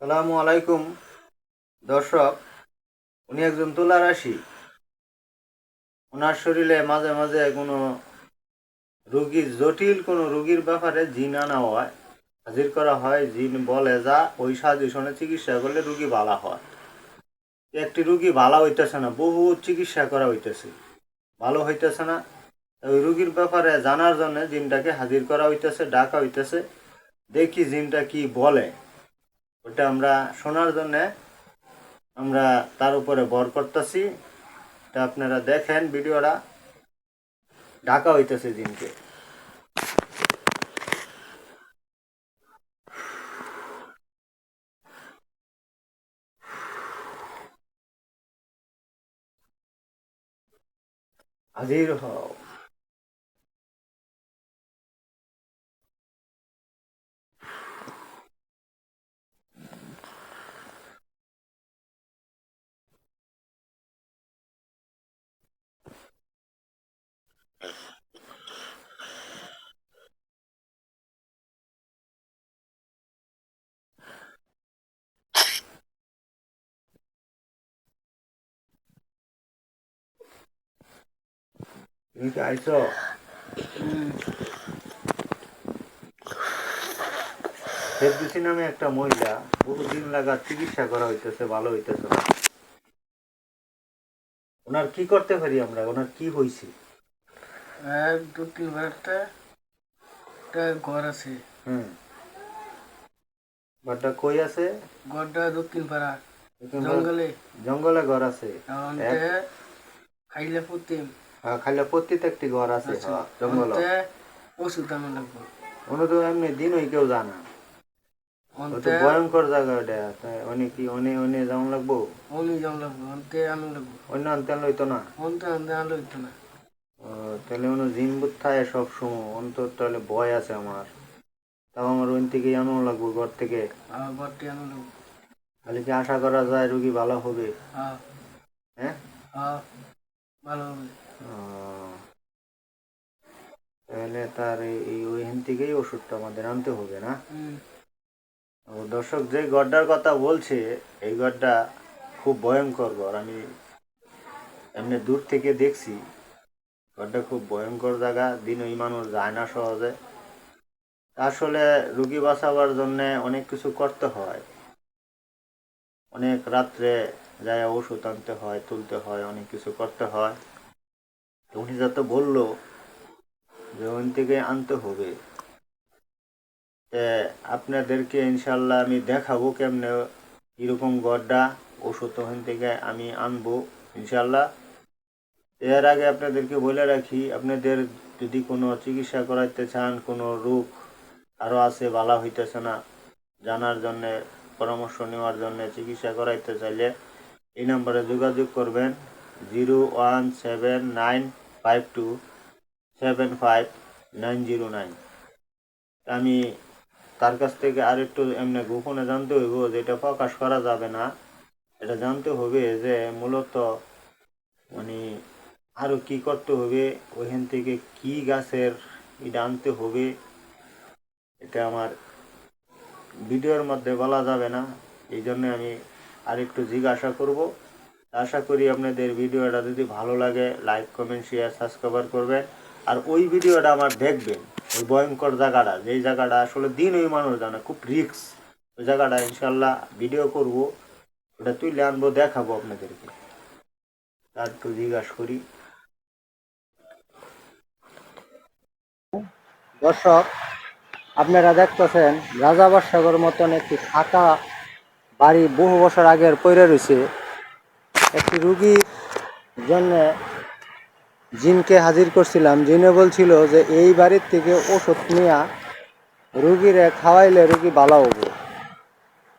সালামু আলাইকুম। দর্শক, উনি একজন তুলা রাশি। ওনার শরীরে মাঝে মাঝে কোনো রুগীর জটিল কোনো রুগীর ব্যাপারে জিন আনা হয়। হাজির করা হয়, জিন বলে যা, ওই সাজেশনে চিকিৎসা করলে রুগী ভালো হয়। একটি রুগী ভালো হইতেছে না, বহু চিকিৎসা করা হইতেছে। ভালো হইতেছে না, ওই রুগীর ব্যাপারে জানার জন্য জিনটাকে হাজির করা হইতেছে, ডাকা হইতেছে। দেখি জিনটা কি বলে। ওটা আমরা শোনার জন্যে আমরা তার উপরে বর করতেছি। এটা আপনারা দেখেন ভিডিওটা। ঢাকা হইতেছে দিনকে। হাজির হও। তুমি কি আইছো ফেরদুসি নামে একটা মহিলা বহুদিন লাগা চিকিৎসা করা হইতেছে ভালো হইতেছে না ওনার কি করতে পারি আমরা ওনার কি হয়েছে এক দু তিন একটা ঘর আছে হুম বাটটা কই আছে ঘরটা দক্ষিণ পাড়া জঙ্গলে জঙ্গলে ঘর আছে খাইলে পুতিম খালি প্রতিতে একটি ঘর আছে হ্যাঁ, জঙ্গল। ওষুধ আনা লাগবো। ওনো তো এমনি দিন ওই কেউ জানা তো ভয়ঙ্কর জায়গা ওটা অনেক কি অনে অনে যেমন লাগবো? অনি যাম লাগবো অন্তে আনা লাগবো। অন্য আনতে লইতো না? অন্তে আনতে আনলে হইতো না। তাহলে ono জিন থাকে সব সময় অন্তর তাহলে ভয় আছে আমার। তাও আমার ওই থেকে আনো লাগবো ঘর থেকে। আর ঘরটি আনা লাগবো। খালি কি আশা করা যায় রুগী ভালো হবে? হ্যাঁ? হ্যাঁ ভালো হবে। তাহলে তার এই- ওইখান থেকেই ওষুধটা আমাদের আনতে হবে না? দর্শক যে গড়টার কথা বলছে এই গড়টা খুব ভয়ঙ্কর ঘর আমি এমনি দূর থেকে দেখছি ঘরটা খুব ভয়ঙ্কর জায়গা দিন ওই মানুষ যায় না সহজে। আসলে রুগী বাঁচাবার জন্য অনেক কিছু করতে হয়। অনেক রাত্রে যায় ওষুধ আনতে হয় তুলতে হয় অনেক কিছু করতে হয়। উনি যাতে বলল যে ওইন থেকে আনতে হবে। আপনাদেরকে ইনশাল্লাহ আমি দেখাবো কেমনে কীরকম গড্ডা ওষুধ ওখান থেকে আমি আনব ইনশাল্লাহ এর আগে আপনাদেরকে বলে রাখি, আপনাদের যদি কোনো চিকিৎসা করাইতে চান, কোনো রোগ আরও আছে ভালো হইতেছে না, জানার জন্যে, পরামর্শ নেওয়ার জন্য চিকিৎসা করাইতে চাইলে এই নম্বরে যোগাযোগ করবেন। Zero one seven nine five two seven five nine zero nine আমি তার কাছ থেকে আর একটু এমনি গোপনে জানতে হইব যে এটা প্রকাশ করা যাবে না। এটা জানতে হবে যে মূলত মানে আরও কি করতে হবে, ওইখান থেকে কি গাছের এটা আনতে হবে, এটা আমার ভিডিওর মধ্যে বলা যাবে না। এই জন্য আমি আর একটু জিজ্ঞাসা করব। আশা করি আপনাদের ভিডিওটা যদি ভালো লাগে লাইক কমেন্ট শেয়ার সাবস্ক্রাইব করবেন। আর ওই ভিডিওটা আমার দেখবেন, ওই ভয়ঙ্কর জায়গাটা, যেই জায়গাটা আসলে দিন ওই মানুষ জানে, খুব রিক্স ওই জায়গাটা ইনশাল্লাহ ভিডিও করব, ওটা তুলে আনব, দেখাবো আপনাদেরকে। আর একটু জিজ্ঞাসা করি। দর্শক, আপনারা দেখতেছেন রাজা বাদশাহর মতন একটি ফাঁকা বাড়ি বহু বছর আগের পড়ে রয়েছে। একটি রুগীর জন্য জিনকে হাজির করছিলাম। জিনে বলছিল যে, এই বাড়ির থেকে ওষুধ নিয়ে রুগীরে খাওয়াইলে রুগী ভালো হবে।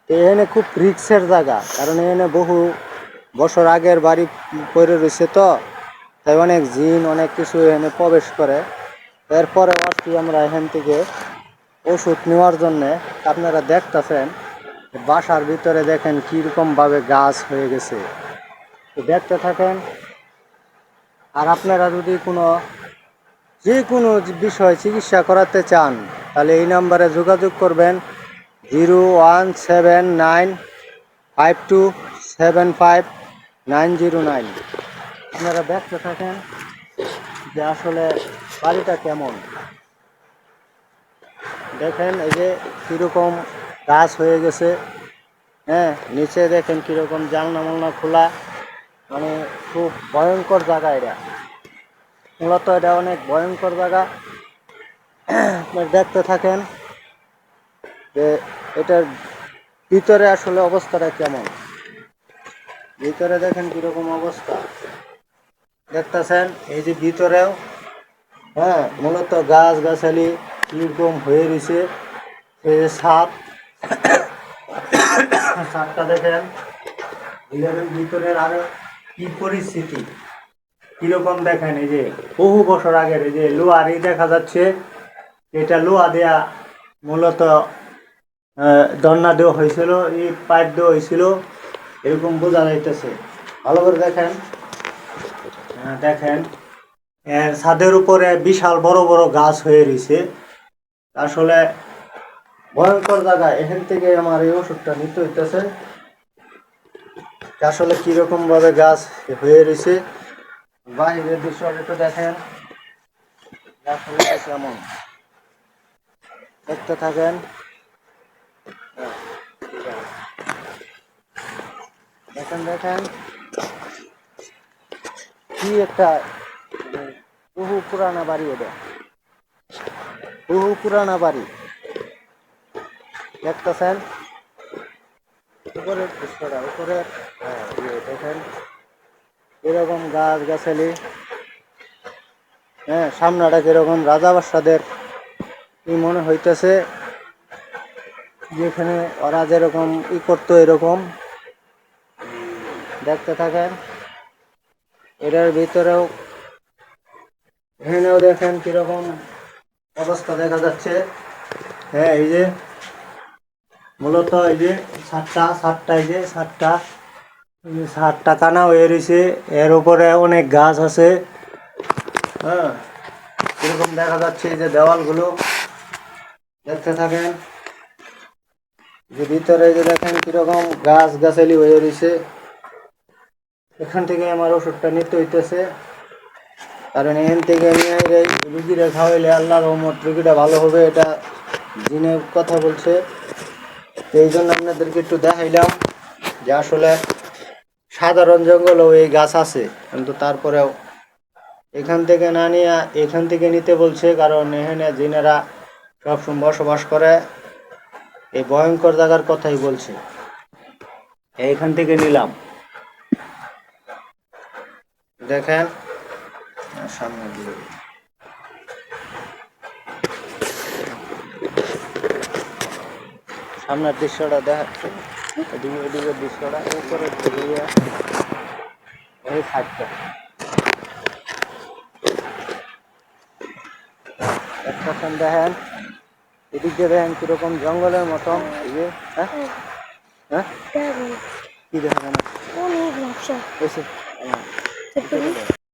এখানে খুব রিক্সের জায়গা, কারণ এখানে বহু বছর আগের বাড়ি পড়ে রয়েছে তো, তাই অনেক জিন, অনেক কিছু এখানে প্রবেশ করে। এরপরে আসছি আমরা এখান থেকে ওষুধ নেওয়ার জন্যে। আপনারা দেখতেছেন, বাসার ভিতরে দেখেন কীরকম ভাবে গাছ হয়ে গেছে। তো দেখতে থাকেন। আর আপনারা যদি কোনো, যে কোনো বিষয় চিকিৎসা করাতে চান, তাহলে এই নাম্বারে যোগাযোগ করবেন। Zero one seven nine five two seven five nine zero nine. আপনারা দেখতে থাকেন যে আসলে বাড়িটা কেমন। দেখেন এই যে কীরকম গাছ হয়ে গেছে। হ্যাঁ নিচে দেখেন কীরকম জানলা মালনা খোলা। মানে খুব ভয়ঙ্কর জায়গা এটা। মূলত এটা অনেক ভয়ঙ্কর জায়গা। আপনারা দেখতে থাকেন যে এটার ভিতরে আসলে অবস্থাটা কেমন। ভিতরে দেখেন কীরকম অবস্থা। দেখতেছেন, এই যে ভিতরেও হ্যাঁ মূলত গাছ গাছালি কীরকম হয়ে রয়েছে। এই যে সাপ, সাপটা দেখেন ভিতরের ভিতরের আরও কি পরিস্থিতি? কীরকম দেখেন এই যে বহু বছর আগের এই যে লোহারই দেখা যাচ্ছে, এটা লোহা দেয়া মূলত দন্না দেওয়া হয়েছিল এই পাইপ দেওয়া হয়েছিল, এরকম বোঝা যাইতেছে। ভালো করে দেখেন। দেখেন ছাদের উপরে বিশাল বড় বড় গাছ হয়ে রয়েছে। আসলে ভয়ঙ্কর জায়গা, এখান থেকে আমার এই ওষুধটা নিতে হইতেছে। আসলে কীরকম ভাবে গাছ হয়ে রয়েছে, বাহিরের দৃশ্য একটু দেখেন। কেমন দেখতে থাকেন। দেখেন দেখেন। কি একটা, বহু পুরানা বাড়ি এটা বহু পুরানা বাড়ি। দেখতেছেন? উপরের দৃশ্যটা, উপরের দেখেন, এরকম গাছ গাছালি হ্যাঁ সামনাটা কীরকম রাজা বাসাদের কি মনে হইতেছে, যেখানে ওরা যেরকম ই করতো এরকম। দেখতে থাকেন, এটার ভিতরেও এখানেও দেখেন কীরকম অবস্থা দেখা যাচ্ছে। হ্যাঁ এই যে, মূলত এই যে সাতটা সাতটা, এই যে সাতটা। সাতটা কানা হয়ে রয়েছে, এর উপরে অনেক গাছ আছে। হ্যাঁ এরকম দেখা যাচ্ছে যে দেওয়ালগুলো। দেখতে থাকেন। যে ভিতরে যে দেখেন কীরকম গাছ গাছালি হয়ে রয়েছে। এখান থেকে আমার ওষুধটা নিতে হইতেছে। কারণ এখান থেকে নিয়ে রুগীরা খাওয়াইলে আল্লাহ রহমত রুগীটা ভালো হবে, এটা জিনের কথা বলছে। এই জন্য আপনাদেরকে একটু দেখাইলাম যে আসলে সাধারণ জঙ্গলেও এই গাছ আছে। কিন্তু তারপরেও এখান থেকে না নিয়ে এখান থেকে নিতে বলছে কারণ এখানে জিনেরা সবসময় বসবাস করে। এই ভয়ঙ্কর জায়গার কথাই বলছে। এইখান থেকে নিলাম। দেখেন। সামনে দিয়ে সামনের দৃশ্যটা দেখাচ্ছে। এদিকে এদিকে দৃশ্যটা উপরে ঘুরিয়ে এই একটা দেখেন? এদিক দিয়ে দেখেন কীরকম জঙ্গলের মতন এই যে হ্যাঁ হ্যাঁ কি দেখা যায় না অনেক নকশা এসে